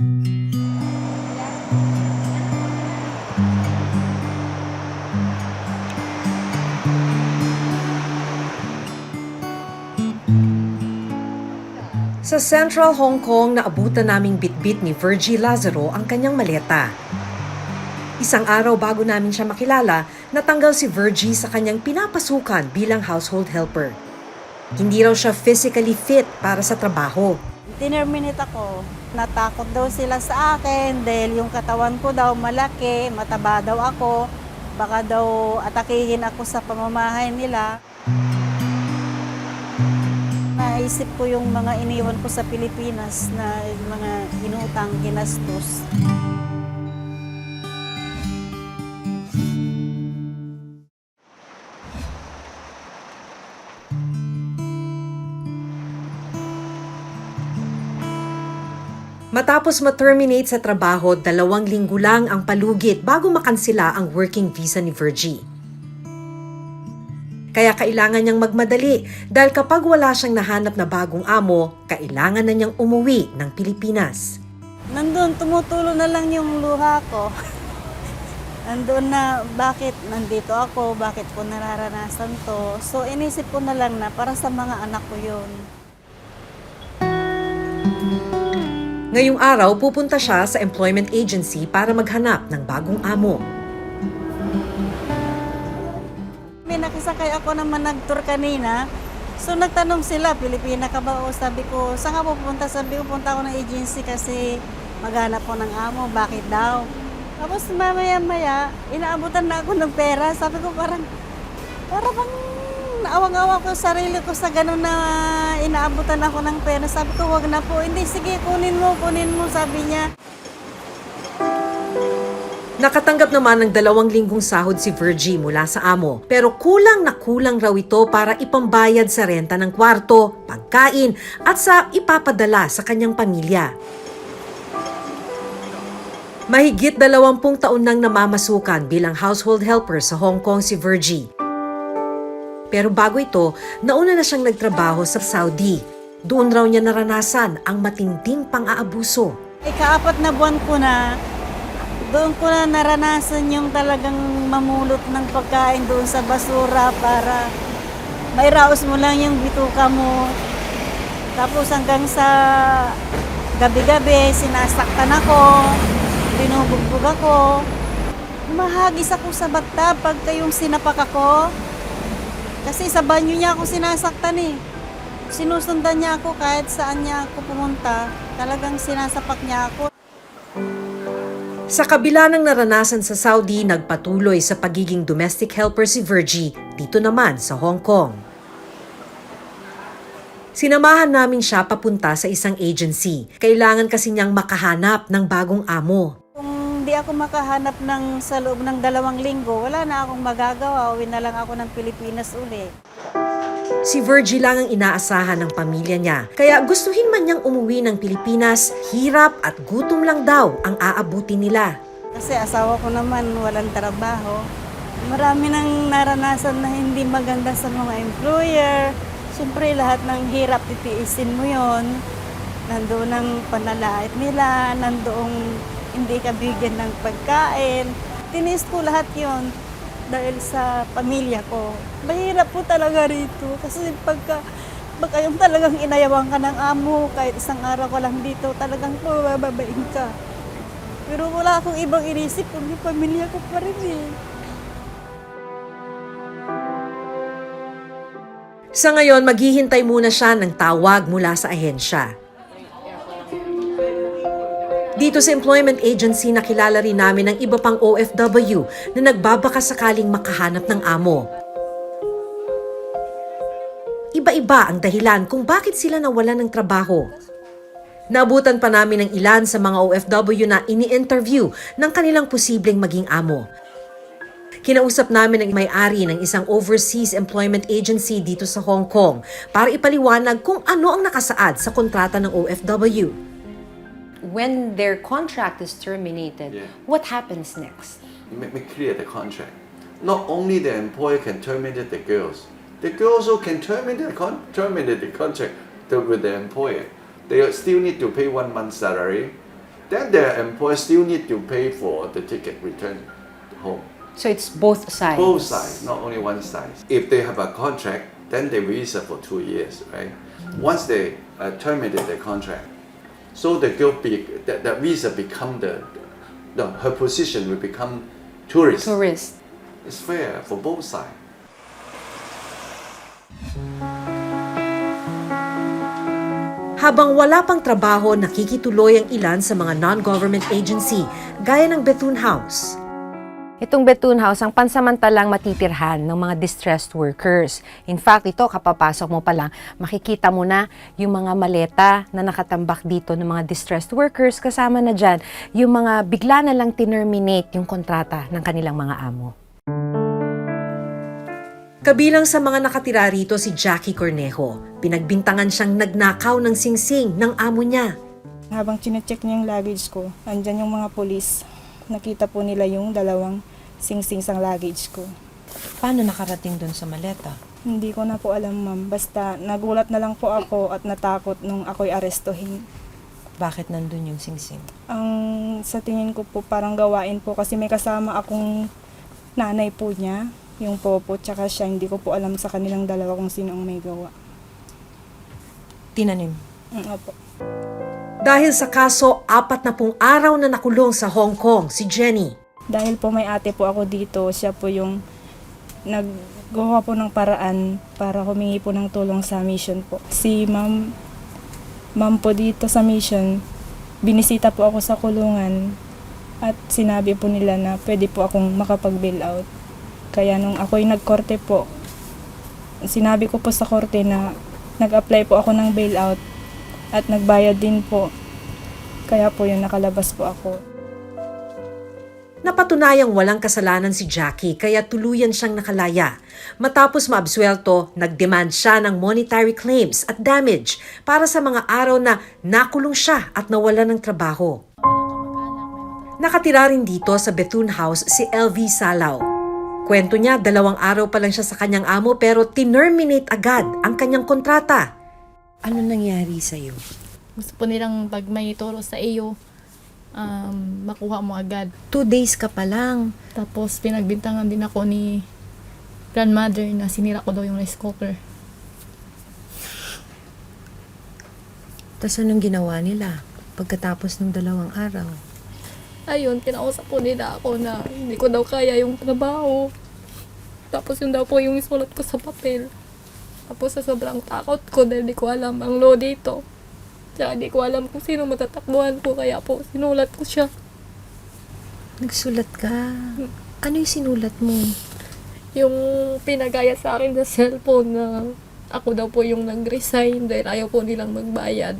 Sa Central Hong Kong, naabutan naming bitbit ni Virgie Lazaro ang kanyang maleta. Isang araw bago namin siya makilala, natanggal si Virgie sa kanyang pinapasukan bilang household helper. Hindi raw siya physically fit para sa trabaho. Tinerminate ako. Natakot daw sila sa akin dahil yung katawan ko daw malaki, mataba daw ako. Baka daw atakihin ako sa pamamahay nila. Naisip ko yung mga iniwan ko sa Pilipinas na mga inutang, ginastos. Matapos ma-terminate sa trabaho, dalawang linggo lang ang palugit bago makansila ang working visa ni Virgie. Kaya kailangan niyang magmadali dahil kapag wala siyang nahanap na bagong amo, kailangan na niyang umuwi ng Pilipinas. Nandun, tumutulo na lang yung luha ko. Nandun na, bakit nandito ako, bakit ko nararanasan to. So, inisip ko na lang na para sa mga anak ko yun. Ngayong araw, pupunta siya sa employment agency para maghanap ng bagong amo. May nakisakay ako naman nag-tour kanina. So nagtanong sila, Pilipina ka ba? O sabi ko, saan ka pupunta? Sabi ko, punta ako ng agency kasi maghanap ko ng amo. Bakit daw? Tapos mamaya-maya, inaabutan na ako ng pera. Sabi ko parang, parang bang naawang-awa ko sa sarili ko sa ganun na inaabutan ako ng pera. Sabi ko, wag na po. Hindi, sige, kunin mo, kunin mo, sabi niya. Nakatanggap naman ng dalawang linggong sahod si Virgie mula sa amo. Pero kulang na kulang raw ito para ipambayad sa renta ng kwarto, pagkain, at sa ipapadala sa kanyang pamilya. Mahigit dalawampung taon nang namamasukan bilang household helper sa Hong Kong si Virgie. Pero bago ito, nauna na siyang nagtrabaho sa Saudi. Doon raw niya naranasan ang matinding pang-aabuso. Ikaapat na buwan ko na, doon ko na naranasan yung talagang mamulot ng pagkain doon sa basura para mairaos mo lang yung bituka mo. Tapos hanggang sa gabi-gabi, sinasaktan ako, binubugbog ako. Mahagis ako sa bata pagka yung sinapak ako. Kasi sa banyo niya ako sinasaktan eh. Sinusundan niya ako kahit saan niya ako pumunta. Talagang sinasapak niya ako. Sa kabila ng naranasan sa Saudi, nagpatuloy sa pagiging domestic helper si Virgie dito naman sa Hong Kong. Sinamahan namin siya papunta sa isang agency. Kailangan kasi niyang makahanap ng bagong amo. Ako makahanap ng sa loob ng dalawang linggo, wala na akong magagawa. Uwi na lang ako ng Pilipinas uli. Si Virgie lang ang inaasahan ng pamilya niya. Kaya gustuhin man niyang umuwi ng Pilipinas, hirap at gutom lang daw ang aabutin nila. Kasi asawa ko naman walang trabaho. Marami nang naranasan na hindi maganda sa mga employer. Siyempre lahat ng hirap titiisin mo yon. Nandoon ang panalait nila, nandoong hindi ka bigyan ng pagkain. Tinis ko lahat yon dahil sa pamilya ko. Mahirap po talaga rito kasi pagka baka yung talagang inayawang ka ng amo kahit isang araw ka lang dito, talagang mabababain ka. Pero wala akong ibang inisip kundi pamilya ko pa rin eh. Sa ngayon, maghihintay muna siya ng tawag mula sa ahensya. Dito sa employment agency, nakilala rin namin ang iba pang OFW na nagbabaka sakaling makahanap ng amo. Iba-iba ang dahilan kung bakit sila nawalan ng trabaho. Naabutan pa namin ng ilan sa mga OFW na ini-interview ng kanilang posibleng maging amo. Kinausap namin ang may-ari ng isang overseas employment agency dito sa Hong Kong para ipaliwanag kung ano ang nakasaad sa kontrata ng OFW. When their contract is terminated, Yeah. what happens next? make, me clear the contract. Not only the employer can terminate the girls, the girls also can terminate the, con- terminate the contract with the employer. They still need to pay one month salary then their employer still need to pay for the ticket return home. So it's both sides. Both sides, not only one side. If they have a contract, then they visa for two years, right? Once they uh, terminate the contract, so the girl be, that, that visa become the, the her position will become tourist. Tourist. It's fair for both sides. Habang wala pang trabaho, nakikituloy ang ilan sa mga non-government agency, gaya ng Bethune House. Itong Bethune House ang pansamantalang matitirhan ng mga distressed workers. In fact, ito kapapasok mo pa lang, makikita mo na yung mga maleta na nakatambak dito ng mga distressed workers. Kasama na dyan yung mga bigla na lang tinerminate yung kontrata ng kanilang mga amo. Kabilang sa mga nakatira rito si Jackie Cornejo. Pinagbintangan siyang nagnakaw ng singsing ng amo niya. Habang chinecheck niya yung luggage ko, andyan yung mga polis. Nakita po nila yung dalawang sing-sing sa luggage ko. Paano nakarating dun sa maleta? Hindi ko na po alam ma'am. Basta nagulat na lang po ako at natakot nung ako'y arestuhin. Bakit nandun yung singsing? Ang sa tingin ko po parang gawain po kasi may kasama akong nanay po niya, yung popo, tsaka siya. Hindi ko po alam sa kanilang dalawa kung sino ang may gawa. Tinanim. Mm, opo. Dahil sa kaso, apat na pong araw na nakulong sa Hong Kong si Jenny. Dahil po may ate po ako dito, siya po yung naggawa po ng paraan para humingi po ng tulong sa mission po. Si ma'am, ma'am po dito sa mission, binisita po ako sa kulungan at sinabi po nila na pwede po akong makapag-bail out. Kaya nung ako'y nagkorte po, sinabi ko po sa korte na nag-apply po ako ng bail out at nagbayad din po. Kaya po yun, nakalabas po ako. Napatunayang walang kasalanan si Jackie kaya tuluyan siyang nakalaya. Matapos maabsuelto, nagdemand siya ng monetary claims at damage para sa mga araw na nakulong siya at nawala ng trabaho. Nakatira rin dito sa Bethune House si LV Salaw. Kwento niya, dalawang araw pa lang siya sa kanyang amo pero tinerminate agad ang kanyang kontrata. Ano nangyari sa'yo? Gusto po nilang pag may turo sa iyo, um, makuha mo agad. Two days ka pa lang. Tapos pinagbintangan din ako ni grandmother na sinira ko daw yung rice cooker. Tapos anong ginawa nila pagkatapos ng dalawang araw? Ayun, kinausap po nila ako na hindi ko daw kaya yung trabaho. Tapos yun daw po yung isulat ko sa papel. Tapos sa sobrang takot ko dahil di ko alam ang law dito. Tsaka di ko alam kung sino matatakbuhan ko kaya po sinulat ko siya. Nagsulat ka. Ano yung sinulat mo? Yung pinagaya sa akin sa cellphone na ako daw po yung nag-resign dahil ayaw po nilang magbayad.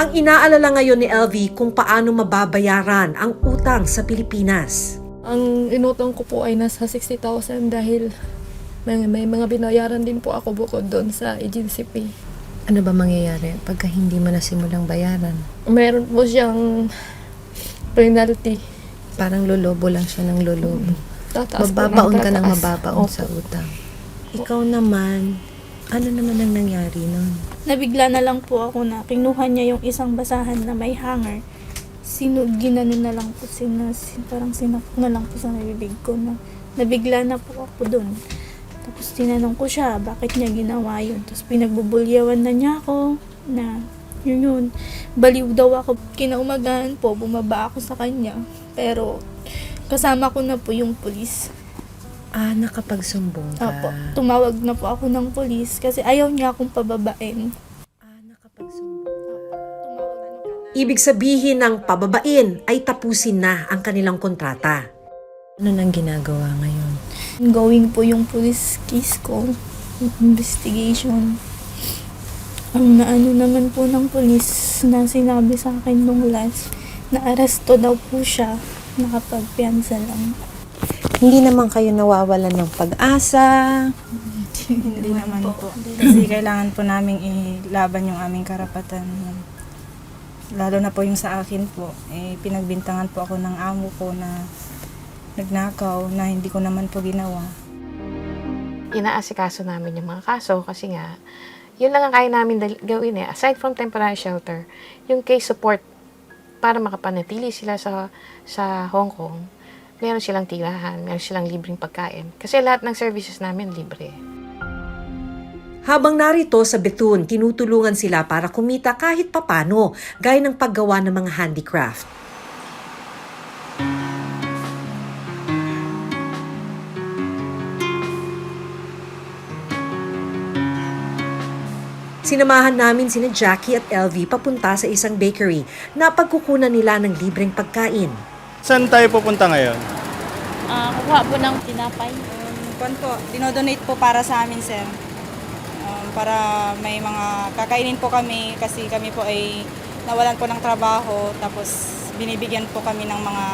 Ang inaalala ngayon ni LV kung paano mababayaran ang utang sa Pilipinas. Ang inutang ko po ay nasa 60,000 dahil may, may mga binayaran din po ako bukod doon sa agency fee. Ano ba mangyayari pagka hindi mo nasimulang bayaran? Meron po siyang penalty. Parang lolobo lang siya ng lolobo. Tataas po Mababaon ka ng tataas. mababaon Opo. sa utang. Ikaw naman, ano naman ang nangyari nun? Nabigla na lang po ako na kinuha niya yung isang basahan na may hanger. Sino, ginano na lang po, sina, sin- parang sinakot na lang po sa nabibig ko na nabigla na po ako dun. Tapos tinanong ko siya, bakit niya ginawa yun? Tapos pinagbubulyawan na niya ako na yun yun. Baliw daw ako. Kinaumagahan po, bumaba ako sa kanya. Pero kasama ko na po yung pulis. Ah, nakapagsumbong ka. Opo, tumawag na po ako ng pulis kasi ayaw niya akong pababain. Ah, nakapagsumbong ka. Ibig sabihin ng pababain ay tapusin na ang kanilang kontrata. Ano nang ginagawa ngayon? Going po yung police case ko, investigation. Ang naano naman po ng police na sinabi sa akin nung last, na aresto daw po siya, nakapagpiansa lang. Hindi naman kayo nawawalan ng pag-asa. Hindi naman po. Kasi kailangan po namin ilaban yung aming karapatan. Lalo na po yung sa akin po. Eh, pinagbintangan po ako ng amo ko na nagnakaw na hindi ko naman po ginawa. inaasikaso namin yung mga kaso kasi nga, yun lang ang kaya namin dal- gawin eh. Aside from temporary shelter, yung case support para makapanatili sila sa, sa Hong Kong, meron silang tirahan, meron silang libreng pagkain. Kasi lahat ng services namin libre. Habang narito sa Bethune, tinutulungan sila para kumita kahit papano, gaya ng paggawa ng mga handicraft. Sinamahan namin sina Jackie at LV papunta sa isang bakery na pagkukunan nila ng libreng pagkain. Saan tayo pupunta ngayon? Ah, kukuha po ng tinapay. Kwan po, dinodonate po para sa amin, sir. Um, para may mga kakainin po kami kasi kami po ay nawalan po ng trabaho tapos binibigyan po kami ng mga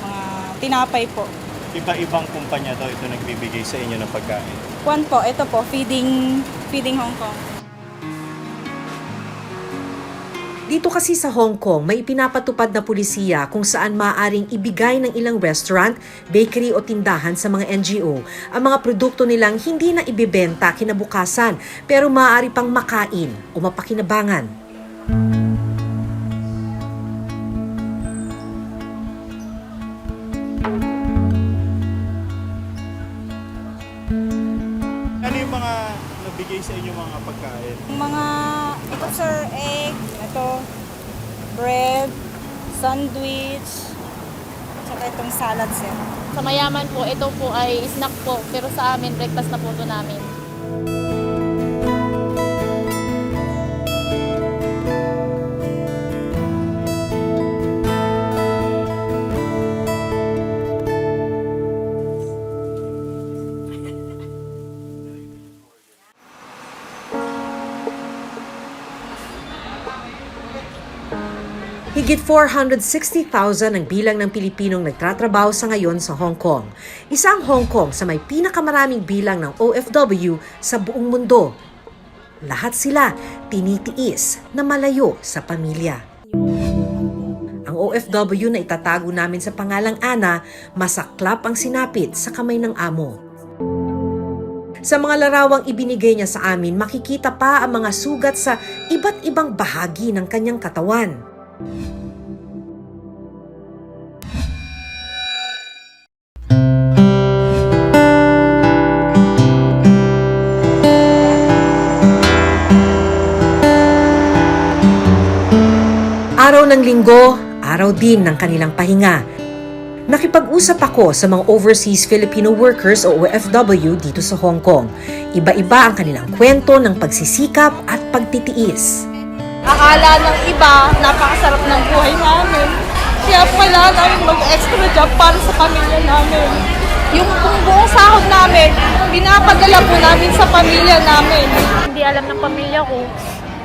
mga tinapay po. Iba-ibang kumpanya daw ito nagbibigay sa inyo ng pagkain. Kwan po, ito po, feeding feeding Hong Kong. Dito kasi sa Hong Kong, may pinapatupad na pulisiya kung saan maaaring ibigay ng ilang restaurant, bakery o tindahan sa mga NGO ang mga produkto nilang hindi na ibibenta kinabukasan pero maaari pang makain o mapakinabangan. Sandwich, tsaka itong salad sir. Sa mayaman po, ito po ay snack po. Pero sa amin, breakfast na po ito namin. Higit 460,000 ang bilang ng Pilipinong nagtatrabaho sa ngayon sa Hong Kong. Isang Hong Kong sa may pinakamaraming bilang ng OFW sa buong mundo. Lahat sila tinitiis na malayo sa pamilya. Ang OFW na itatago namin sa pangalang Ana, masaklap ang sinapit sa kamay ng amo. Sa mga larawang ibinigay niya sa amin, makikita pa ang mga sugat sa iba't ibang bahagi ng kanyang katawan. Araw ng linggo, araw din ng kanilang pahinga. Nakipag-usap ako sa mga overseas Filipino workers o OFW dito sa Hong Kong. Iba-iba ang kanilang kwento ng pagsisikap at pagtitiis. Akala ng iba, napakasarap ng buhay namin. Kaya kailangan namin mag-extra job para sa pamilya namin. Yung kung buong sahod namin, pinapadala po namin sa pamilya namin. hindi alam ng pamilya ko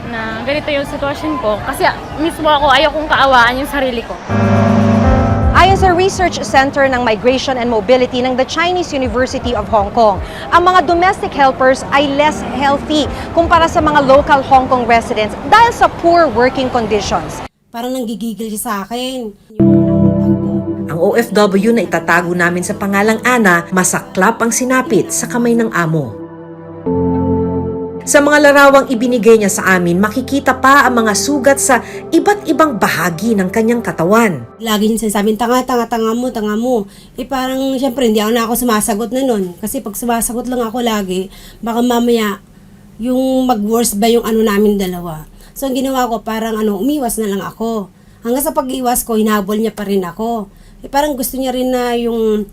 na ganito yung sitwasyon ko. Kasi mismo ako, ayaw kong kaawaan yung sarili ko. Ayon sa Research Center ng Migration and Mobility ng the Chinese University of Hong Kong, ang mga domestic helpers ay less healthy kumpara sa mga local Hong Kong residents dahil sa poor working conditions. Parang nanggigigil siya sa akin. Ang OFW na itatago namin sa pangalang Ana, masaklap ang sinapit sa kamay ng amo. Sa mga larawang ibinigay niya sa amin, makikita pa ang mga sugat sa iba't ibang bahagi ng kanyang katawan. Lagi niya sinasabing, tanga, tanga, tanga mo, tanga mo. Eh parang, syempre, hindi ako na ako sumasagot na nun. Kasi pag sumasagot lang ako lagi, baka mamaya, yung mag-worse ba yung ano namin dalawa. So, ang ginawa ko, parang ano, umiwas na lang ako. Hanggang sa pag-iwas ko, hinabol niya pa rin ako. Eh parang gusto niya rin na yung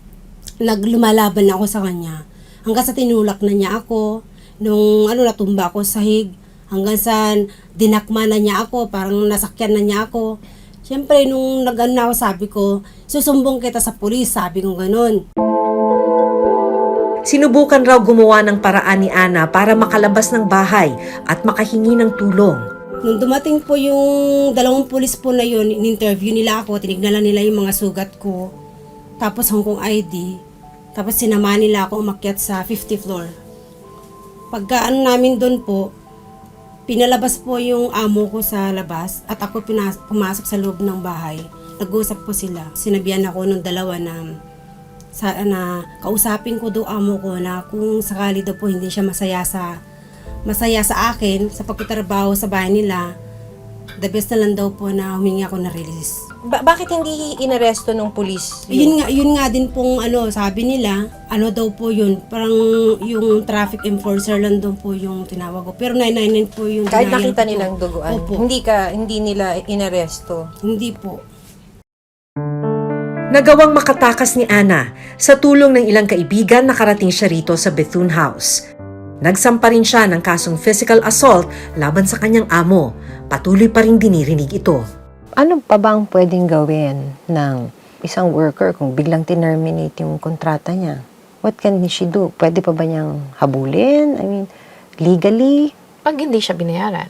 naglumalaban ako sa kanya. Hanggang sa tinulak na niya ako, nung ano natumba ako sa hig, hanggang sa dinakma na niya ako, parang nasakyan na niya ako. Siyempre, nung nag-ano na ako, sabi ko, susumbong kita sa pulis, sabi ko ganun. Sinubukan raw gumawa ng paraan ni Ana para makalabas ng bahay at makahingi ng tulong. Nung dumating po yung dalawang pulis po na yun, in-interview nila ako, tinignan nila yung mga sugat ko. Tapos Hong Kong ID. Tapos sinama nila ako umakyat sa 50th floor. Pagka ano namin doon po, pinalabas po yung amo ko sa labas at ako pinas- pumasok sa loob ng bahay. Nag-usap po sila. Sinabihan ako ng dalawa na sa na kausapin ko do amo ko na kung sakali daw po hindi siya masaya sa masaya sa akin sa pagtatrabaho sa bahay nila the best na lang daw po na humingi ako na release. Ba- bakit hindi inaresto ng pulis? Yun nga, yun nga din pong ano, sabi nila, ano daw po yun, parang yung traffic enforcer lang daw po yung tinawag ko. Pero 999 po yung Kahit denial nakita ko po. nilang duguan, Opo. hindi ka hindi nila inaresto. Hindi po. Nagawang makatakas ni Ana sa tulong ng ilang kaibigan nakarating siya rito sa Bethune House. Nagsampa rin siya ng kasong physical assault laban sa kanyang amo. Patuloy pa rin dinirinig ito. Ano pa bang pwedeng gawin ng isang worker kung biglang terminate yung kontrata niya? What can she do? Pwede pa ba niyang habulin? I mean, legally? Pag hindi siya binayaran.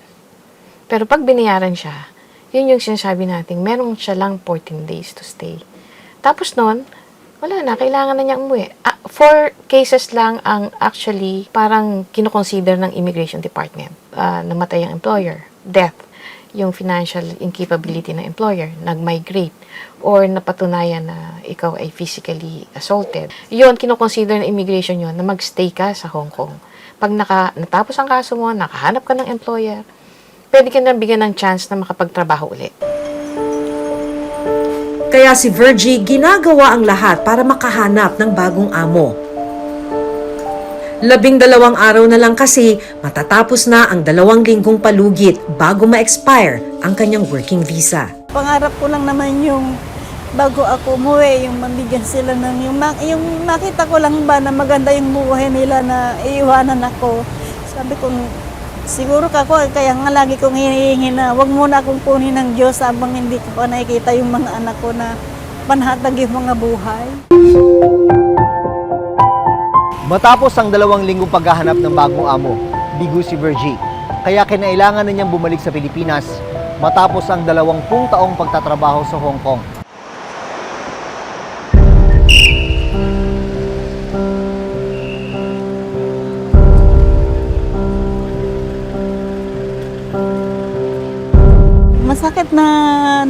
Pero pag binayaran siya, yun yung sinasabi natin, meron siya lang 14 days to stay. Tapos nun, wala na, kailangan na niya umuwi. Ah, four cases lang ang actually parang kinoconsider ng Immigration Department. Ah, namatay ang employer, death, yung financial incapability ng employer, nag-migrate, or napatunayan na ikaw ay physically assaulted. Yun, kinoconsider ng immigration yun na magstay ka sa Hong Kong. Pag naka, natapos ang kaso mo, nakahanap ka ng employer, pwede ka na bigyan ng chance na makapagtrabaho ulit. Kaya si Virgie ginagawa ang lahat para makahanap ng bagong amo. Labing dalawang araw na lang kasi matatapos na ang dalawang linggong palugit bago ma-expire ang kanyang working visa. Pangarap ko lang naman yung bago ako umuwi, yung mabigyan sila ng yung, yung makita ko lang ba na maganda yung buhay nila na iiwanan ako. Sabi ko, siguro ka ko, kaya nga lagi kong hinihingi na wag muna akong kunin ng Diyos habang hindi ko pa nakikita yung mga anak ko na panhatag yung mga buhay. Matapos ang dalawang linggong paghahanap ng bagong amo, bigo si Virgie. Kaya kinailangan na niyang bumalik sa Pilipinas matapos ang dalawampung taong pagtatrabaho sa Hong Kong. Masakit na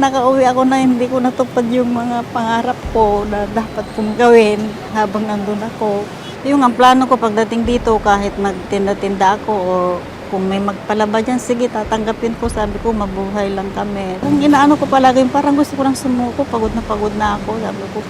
nakauwi ako na hindi ko natupad yung mga pangarap ko na dapat kong gawin habang nandun ako. Yung ang plano ko pagdating dito kahit magtinda-tinda ako o kung may magpalaba dyan, sige, tatanggapin ko. Sabi ko, mabuhay lang kami. Kung inaano ko palagi, parang gusto ko lang sumuko. Pagod na pagod na ako. Sabi ko,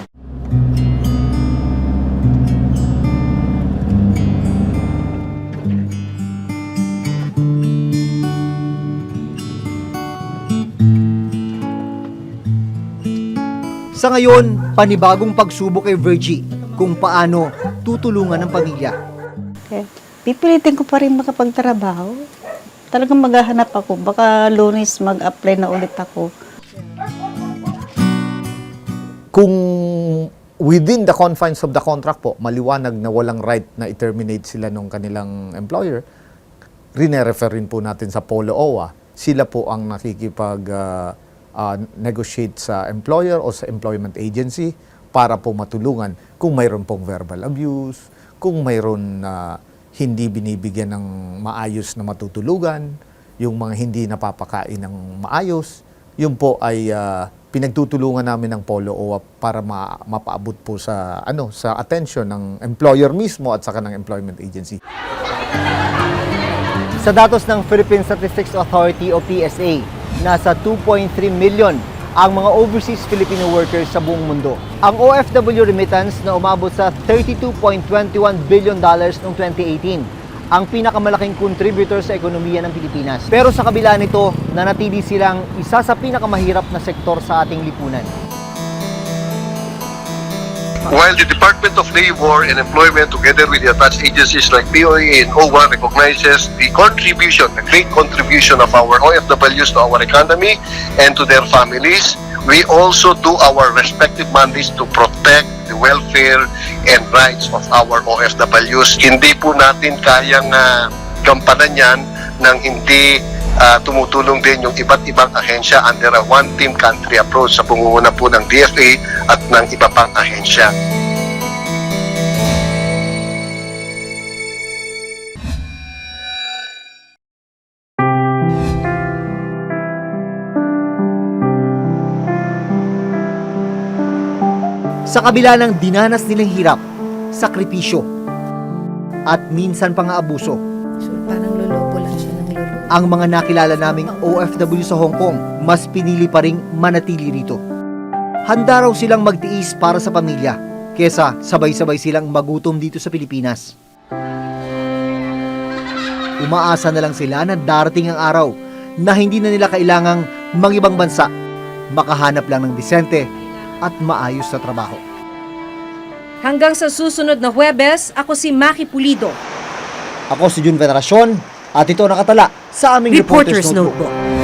Sa ngayon, panibagong pagsubok kay Virgie kung paano tutulungan ng pamilya. eh, pipilitin ko pa rin makapagtrabaho. Talagang maghahanap ako. Baka lunes mag-apply na ulit ako. kung within the confines of the contract po, maliwanag na walang right na i-terminate sila ng kanilang employer, rine-refer rin po natin sa Polo OWA. Sila po ang nakikipag ah, ah, negotiate sa employer o sa employment agency para po matulungan kung mayroon pong verbal abuse, kung mayroon na hindi binibigyan ng maayos na matutulugan, yung mga hindi napapakain ng maayos, yun po ay ah, pinagtutulungan namin ng Polo OWA para ma- mapaabot po sa ano sa attention ng employer mismo at saka ng employment agency. Sa datos ng Philippine Statistics Authority o PSA, nasa 2.3 million ang mga overseas Filipino workers sa buong mundo. Ang OFW remittance na umabot sa 32.21 billion dollars noong 2018 ang pinakamalaking contributor sa ekonomiya ng Pilipinas. Pero sa kabila nito, nanatili silang isa sa pinakamahirap na sektor sa ating lipunan. While the Department of Labor and Employment, together with the attached agencies like POA and OWA, recognizes the contribution, the great contribution of our OFWs to our economy and to their families, we also do our respective mandates to protect the welfare and rights of our OFWs. Hindi po natin kayang uh, gampanan yan ng hindi ah, tumutulong din yung iba't ibang ahensya under a one-team country approach sa pangunguna po ng DFA at ng iba pang ahensya. Sa kabila ng dinanas nilang hirap, sakripisyo, at minsan pa nga abuso, So, parang lolobo ang mga nakilala naming OFW sa Hong Kong mas pinili pa ring manatili rito. Handa raw silang magtiis para sa pamilya kesa sabay-sabay silang magutom dito sa Pilipinas. Umaasa na lang sila na darating ang araw na hindi na nila kailangang mangibang bansa, makahanap lang ng disente at maayos na trabaho. Hanggang sa susunod na Huwebes, ako si Maki Pulido. Ako si Jun Veneracion at ito nakatala sa aming Reporter's Reporter's Notebook. Notebook.